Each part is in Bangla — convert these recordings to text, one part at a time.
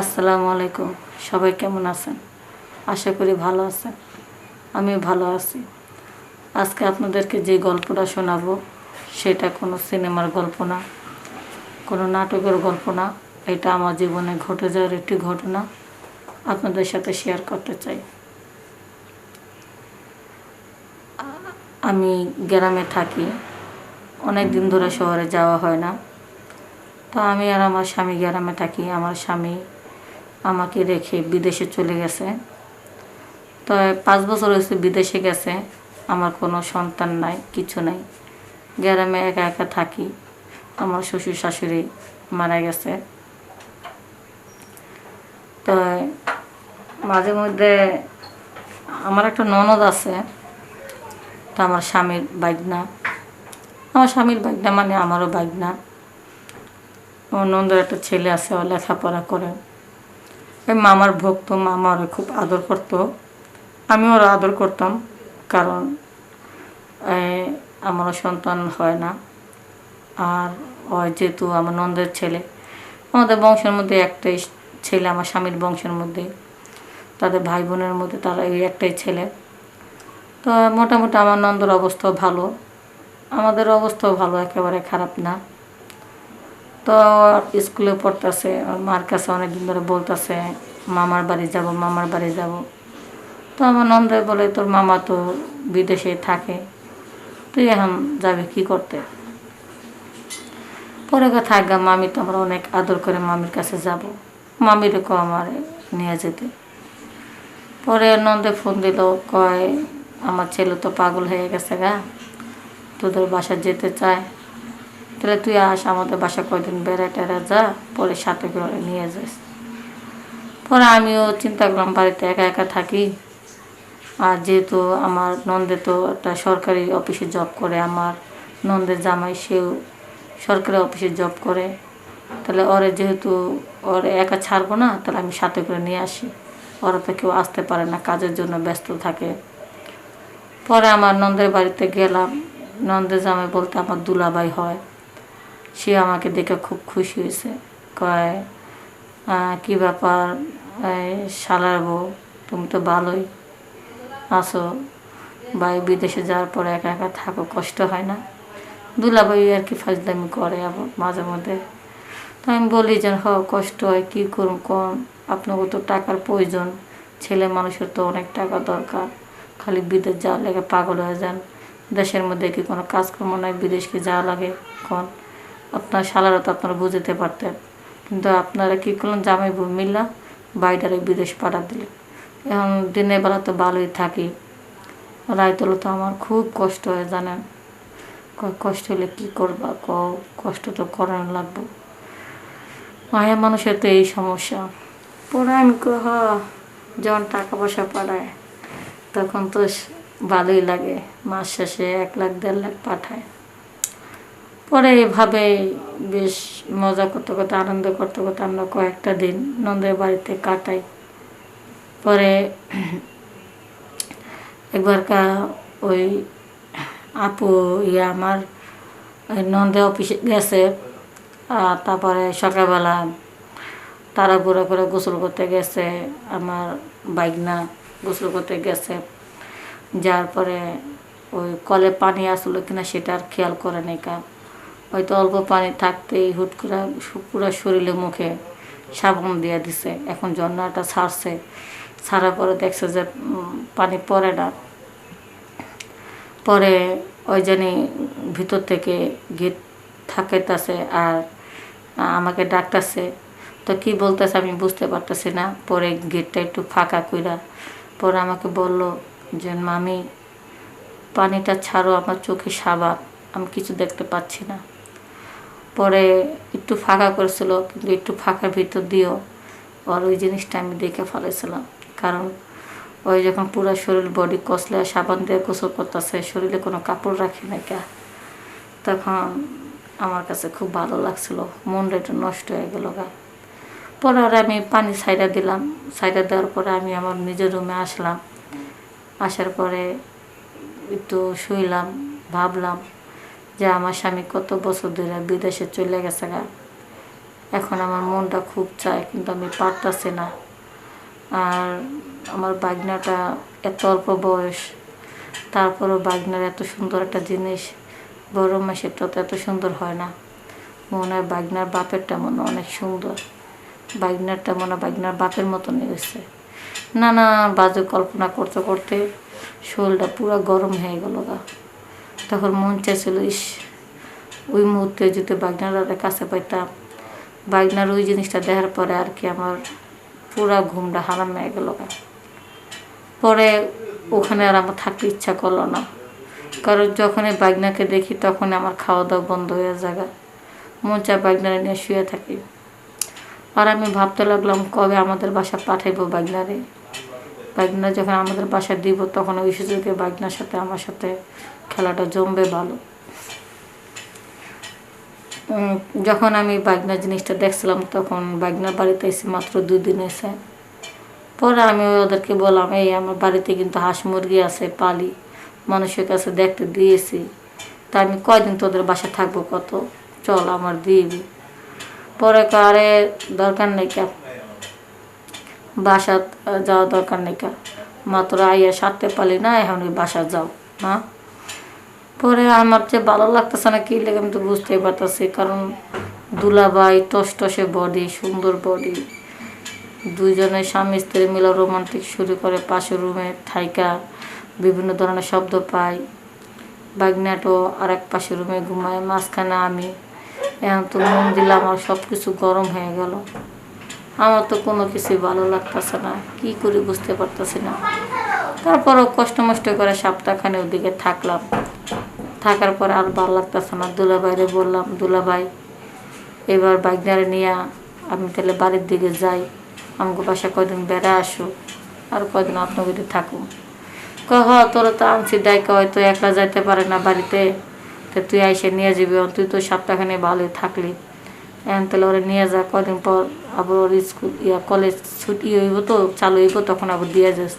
আসসালামু আলাইকুম। সবাই কেমন আছেন? আশা করি ভালো আছেন। আমি ভালো আছি। আজকে আপনাদেরকে যে গল্পটা শোনাবো, সেটা কোনো সিনেমার গল্প না, কোনো নাটকের গল্প না। এটা আমার জীবনে ঘটে যাওয়ার একটি ঘটনা আপনাদের সাথে শেয়ার করতে চাই। আমি গ্রামে থাকি। অনেক দিন ধরে শহরে যাওয়া হয় না। তো আমি আর আমার স্বামী গ্রামে থাকি। আমার স্বামী আমাকে রেখে বিদেশে চলে গেছে। তো পাঁচ বছর হয়েছে বিদেশে গেছে, আমার কোনো সন্তান নাই, কিছু নাই। গ্রামে একা একা থাকি, আমার শ্বশুর শাশুড়ি মারা গেছে। তো মাঝে মধ্যে আমার একটা ননদ আছে, তো আমার স্বামীর বাইকনা আমার স্বামীর বাইকনা মানে আমারও বাইকনা আমার নন্দর একটা ছেলে আছে, ও লেখাপড়া করে। ওই মামার ভক্ত, মামা ওরে খুব আদর করতো। আমি ওর আদর করতাম, কারণ আমারও সন্তান হয় না। আর ওই যেহেতু আমার নন্দের ছেলে, আমাদের বংশের মধ্যে একটাই ছেলে, আমার স্বামীর বংশের মধ্যে। তাদের ভাই বোনের মধ্যে তারা এই একটাই ছেলে। তো মোটামুটি আমার নন্দর অবস্থাও ভালো। আমাদের অবস্থাও ভালো, একেবারে খারাপ না। তো স্কুলে পড়তেছে মার কাছে অনেকদিন ধরে বলতেছে, মামার বাড়ি যাব, মামার বাড়ি যাব। তো আমার নন্দে বলে, তোর মামা তো বিদেশে থাকে, তুই এখন যাবে কি করতে? পরে কথা আজ্ঞা, মামি তো আমরা অনেক আদর করে মামির কাছে যাব, মামির কো আমার নিয়ে যেতে। পরে নন্দে ফোন দিল, কয়, আমার ছেলে তো পাগল হয়ে গেছে গা, তোদের বাসা যেতে চায়। তাহলে তুই আস, আমাদের বাসা কয়দিন বেড়া টেরা যা, পরে সাথে করে নিয়ে যাস। পরে আমিও চিন্তা করলাম, বাড়িতে একা একা থাকি। আর যেহেতু আমার নন্দে তো একটা সরকারি অফিসে জব করে, আমার নন্দের জামাই সেও সরকারি অফিসে জব করে। তাহলে ওরে যেহেতু ওর একা ছাড়বো না, তাহলে আমি সাথে করে নিয়ে আসি। ওরা তো কেউ আসতে পারে না, কাজের জন্য ব্যস্ত থাকে। পরে আমার নন্দের বাড়িতে গেলাম। নন্দের জামাই বলতে আমার দুলাভাই হয়। সে আমাকে দেখে খুব খুশি হয়েছে। কয় কি ব্যাপার? শালার বউ, তুমি তো ভালোই আসো ভাই, বিদেশে যাওয়ার পরে একা একা থাকো, কষ্ট হয় না। দুলাভাই আর কি ফাজদামি করে আবার মাঝে মধ্যে। তো আমি বলি যে হ কষ্ট হয়, কী করুন কোন? আপনাকে তো টাকার প্রয়োজন। ছেলে মানুষের তো অনেক টাকা দরকার। খালি বিদেশ যাওয়ার লেগে পাগল হয়ে যান। দেশের মধ্যে কি কোনো কাজকর্ম নাই? বিদেশকে যাওয়া লাগে, কোন? আপনার শালারা তো আপনারা বুঝতে পারতেন। কিন্তু আপনারা কী করলেন? জামাই বউ মিল্লা বাইরে বিদেশ পাঠা দিলে এখন দিনের বেলা তো ভালোই থাকি। রাইতলে তো আমার খুব কষ্ট হয় জানেন? কষ্ট হলে কী করবা? ক কষ্ট তো করানো লাগবে। মায়া মানুষের তো এই সমস্যা। পরে আমি কই, হ যখন টাকা পয়সা পাঠায় তখন তো ভালোই লাগে। মাস শেষে এক লাখ দেড় লাখ পাঠায়। পরে এভাবে বেশ মজা করতে করতে, আনন্দ করতে করতে আমরা কয়েকটা দিন নন্দের বাড়িতে কাটাই। পরে একবার কা ওই আপু ইয়ে আমার ওই নন্দে অফিসে গেছে, আর তারপরে সকালবেলা তারা ঘুরে করে গোসল করতে গেছে, আমার বাইকনা গোসল করতে গেছে। যার পরে ওই কলে পানি আসলো কিনা সেটা আর খেয়াল করে নাই কা হয়তো অল্প পানি থাকতেই হুট করে পুরো শরীরে মুখে সাবান দিয়ে দিছে। এখন জন্নাটা ছাড়ছে। ছাড়ার পরে দেখছে যে পানি পড়ে না। পরে ওই জানি ভিতর থেকে গেট থাকাইতেছে আর আমাকে ডাকতেছে। তো কি বলতেছে আমি বুঝতে পারতেছি না। পরে গেটটা একটু ফাঁকা কইরা পরে আমাকে বলল যে, মামি, পানিটা ছাড়ো, আমার চোখে সাবান। আমি কিছু দেখতে পাচ্ছি না। পরে একটু ফাঁকা করেছিল, কিন্তু একটু ফাঁকার ভিতর দিয়েও ওর ওই জিনিসটা আমি দেখে ফেলেছিলাম। কারণ ওই যখন পুরো শরীর বডি কষলে সাবান দিয়ে গোসল করতেছে, শরীরে কোনো কাপড় রাখি না কে? তখন আমার কাছে খুব ভালো লাগছিল, মনটা একটু নষ্ট হয়ে গেল গা। পরে আর আমি পানি সাইডা দিলাম সাইডা দেওয়ার পরে আমি আমার নিজের রুমে আসলাম। আসার পরে একটু শুইলাম, ভাবলাম যে আমার স্বামী কত বছর ধরে বিদেশে চলে গেছে গা। এখন আমার মনটা খুব চায়, কিন্তু আমি পারতাছি না। আর আমার বাগনাটা এত অল্প বয়স, তারপরও বাগনার এত সুন্দর একটা জিনিস, বড় মাসেরটা তো এত সুন্দর হয় না। মনে হয় বাগনার বাপেরটা মনে অনেক সুন্দর। বাগনারটা মনে বাগনার বাপের মতনই হয়েছে। না না বাজে কল্পনা করতে করতে শরীরটা পুরো গরম হয়ে গেল গা। তখন মন চাইছিল, ইস, ওই মুহূর্তে যদি বাগনার কাছে পাইতাম, বাগনার ওই জিনিসটা দেখার পরে আর কি আমার পুরা ঘুমটা হারাম হয়ে গেল। পরে ওখানে আর আমার থাকতে ইচ্ছা করল না। কারণ যখন এই বাগনাকে দেখি তখন আমার খাওয়া দাওয়া বন্ধ হয়ে যায়। মন চায় বাগনারে নিয়ে শুয়ে থাকি। আর আমি ভাবতে লাগলাম কবে আমাদের বাসা পাঠাইবো বাগনারে। বাগনা যখন আমাদের বাসায় দিব, তখন ওই সুযোগে বাগনার সাথে, আমার সাথে খেলাটা জমবে ভালো। যখন আমি বাগনা জিনিসটা দেখছিলাম, তখন বাগনার বাড়িতে এসে মাত্র দুই দিন এসে, পরে আমি ওদেরকে বললাম, এই, আমার বাড়িতে কিন্তু হাঁস মুরগি আছে, পালি, মানুষের কাছে দেখতে দিয়েছি। তা আমি কয়দিন তোদের বাসা থাকব কত? চল, আমার দিবি। পরে কারে দরকার নেই বাসা যাওয়া দরকার নেই কা মাত্র আইয়া সারতে পারলি না, এখন ওই বাসা যাও হ্যাঁ? পরে আমার যে ভালো লাগতেছে না, কি লেগে আমি তো বুঝতেই পারতেছি, কারণ দুলাবাই টসটসে বডি সুন্দর বডি দুইজনে স্বামী স্ত্রী মিলে রোমান্টিক শুরু করে, পাশের রুমে ঠাইকা বিভিন্ন ধরনের শব্দ পাই। বাগনাটো আর এক পাশের রুমে ঘুমায়, মাঝখানে আমি। এখন তো মন দিলাম আমার সব কিছু গরম হয়ে গেল। আমার তো কোনো কিছুই ভালো লাগতেছে না। কি করি বুঝতে পারতেছি না। তারপরও কষ্ট মষ্ট করে সপ্তাহখানে ওদিকে থাকলাম। থাকার পরে আর ভালো লাগতেছে না। দুলাভাইরে বললাম, দুলাভাই, এবার বাগনারে নিয়ে আমি তাহলে বাড়ির দিকে যাই। আমাকে বাসা কয়দিন বেড়া আসো আর কয়দিন আপনাকে থাকুন কহ তোরা তো আনছি দায় দায়িকা হয়তো একলা যাইতে পারে না বাড়িতে। তো তুই আইসে নিয়ে যাবি তুই তো সপ্তাহখানে ভালোই থাকলি। তাহলে ওরা নিয়ে যা, কদিন পর আবার ওর স্কুল, ইয়া কলেজ ছুটি হইব তো, চালু হইব, তখন আবার দিয়ে যাস।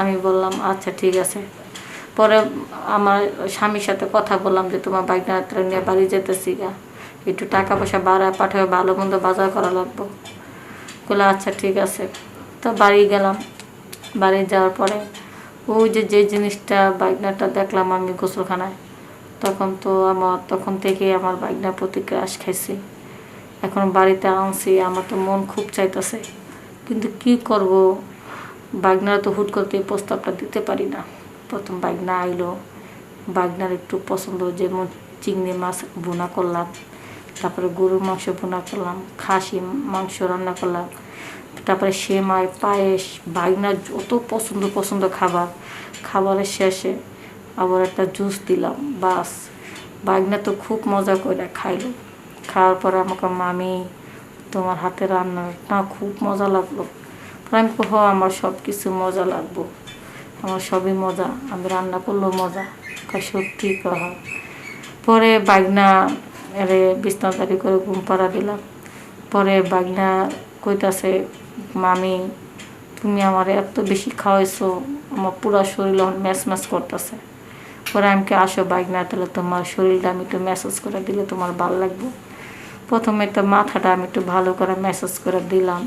আমি বললাম আচ্ছা ঠিক আছে। পরে আমার স্বামীর সাথে কথা বললাম যে, তোমার বাইকটা নিয়ে বাড়ি যেতেছি গা। একটু টাকা পয়সা বাড়া পাঠাবে ভালো মন্দ বাজার করা লাগবো। বলে আচ্ছা ঠিক আছে। তো বাড়ি গেলাম। বাড়ি যাওয়ার পরে ওই যে যে জিনিসটা বাইকনাটা দেখলাম আমি গোসলখানায়, তখন তো আমার, তখন থেকে আমার বাইকনার প্রতি ক্রাশ খাইছি। এখন বাড়িতে আনছি, আমার তো মন খুব চাইতেছে। কিন্তু কি করব? বাগনারা তো হুট করতে প্রস্তাবটা দিতে পারি না। প্রথম বাগনা আইলো। বাগনার একটু পছন্দ যেমন চিংড়ি মাছ বোনা করলাম, তারপরে গরুর মাংস বোনা করলাম, খাসি মাংস রান্না করলাম, তারপরে সেমাই, পায়েস, বাগনার যত পছন্দ পছন্দ খাবার, খাবারের শেষে আবার একটা জুস দিলাম, বাস। বাগনা তো খুব মজা করে খাইলো। খাওয়ার পরে আমাকে মামি, তোমার হাতে রান্নার না খুব মজা লাগল। আমি কহ আমার সব কিছু মজা লাগবো। আমার সবই মজা। আমি রান্না করলেও মজা। সত্যি কহ পরে বাগনা এরে বিছনাদারি করে ঘুম পাড়া দিলাম। পরে বাগনা কইতাছে, মামি, তুমি আমার এত বেশি খাওয়াইছো। আমার পুরো শরীর ম্যাচ ম্যাচ করতেছে। পরে আমি আসো বাইক না তাহলে তোমার শরীরটা আমি একটু ম্যাসেজ করে দিলে তোমার ভালো লাগবে। প্রথমে তো মাথাটা আমি একটু ভালো করে ম্যাসেজ করে দিলাম,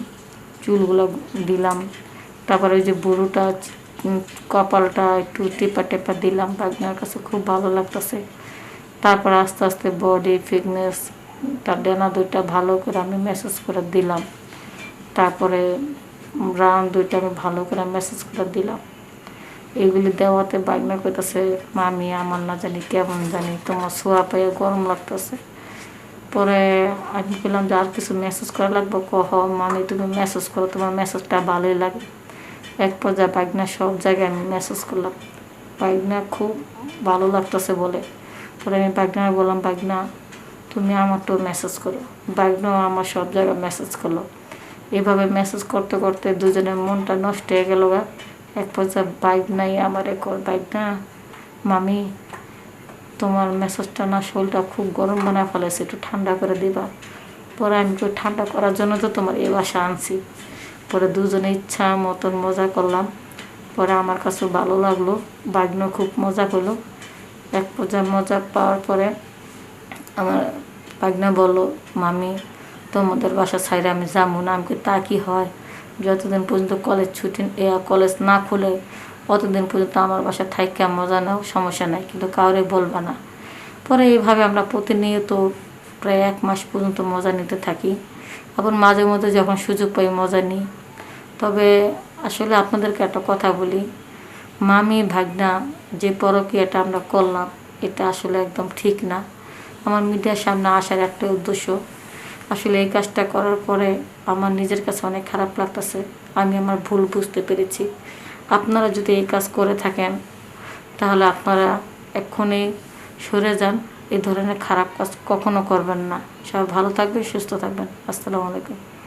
চুলগুলো দিলাম, তারপরে ওই যে বুড়োটা কপালটা একটু টেপা টেপা দিলাম বাগনার কাছে খুব ভালো লাগতেছে। তারপর আস্তে আস্তে বডি ফিটনেস তার ডেনা দুইটা ভালো করে আমি মেসেজ করে দিলাম। তারপরে রান দুইটা আমি ভালো করে মেসেজ করে দিলাম। এগুলি দেওয়াতে বাগনা করতেছে মামি, আমার না জানি কেমন জানি, তোমার শোয়া পেয়ে গরম লাগতেছে। পরে আমি বললাম যে আর কিছু মেসেজ করা লাগবে? কহ, মামি, তুমি মেসেজ করো, তোমার মেসেজটা ভালোই লাগে। এক পর্যায়ে বাগনা সব জায়গায় আমি মেসেজ করলাম। বাগনা খুব ভালো লাগতেছে বলে। পরে আমি বাগনার বললাম বাগনা তুমি আমারটাও মেসেজ করো। বাগনাও আমার সব জায়গায় মেসেজ করল। এভাবে মেসেজ করতে করতে দুজনের মনটা নষ্ট হয়ে গেল এক পর্যায়ে বাইক নাই আমার এক বাইক না মামি তোমার মেসেজটা না শরীরটা খুব গরম বানায় ফেলেছে একটু ঠান্ডা করে দিবা। পরে আমি একটু ঠান্ডা করার জন্য তো তোমার এ বাসা আনছি। পরে দুজনে ইচ্ছা মতন মজা করলাম। পরে আমার কাছে ভালো লাগল বাগনও খুব মজা করল। এক পর্যায়ে মজা পাওয়ার পরে আমার বাগনা বলল মামি তোমাদের বাসা ছাইরে আমি যাব না। আমি কই, তা কি হয়? যতদিন পর্যন্ত কলেজ ছুটি এ, কলেজ না খুলে অতদিন পর্যন্ত আমার বাসা থাইকা মজা নাও, সমস্যা নাই, কিন্তু কাউরে বলবা না। পরে এইভাবে আমরা প্রতিনিয়ত প্রায় এক মাস পর্যন্ত মজা নিতে থাকি। এখন মাঝে মধ্যে যখন সুযোগ পাই মজা নিই। তবে আসলে আপনাদেরকে একটা কথা বলি, মামি, ভাগনা, যে পরকীয়াটা আমরা করলাম, এটা আসলে একদম ঠিক না। আমার মিডিয়ার সামনে আসার একটা উদ্দেশ্য, আসলে এই কাজটা করার পরে আমার নিজের কাছে অনেক খারাপ লাগতেছে। আমি আমার ভুল বুঝতে পেরেছি। আপনারা যদি এই কাজ করে থাকেন, তাহলে আপনারা এক্ষুনি সরে যান। এই ধরনের খারাপ কাজ কখনো করবেন না। সবাই ভালো থাকবেন, সুস্থ থাকবেন। আসসালামু আলাইকুম।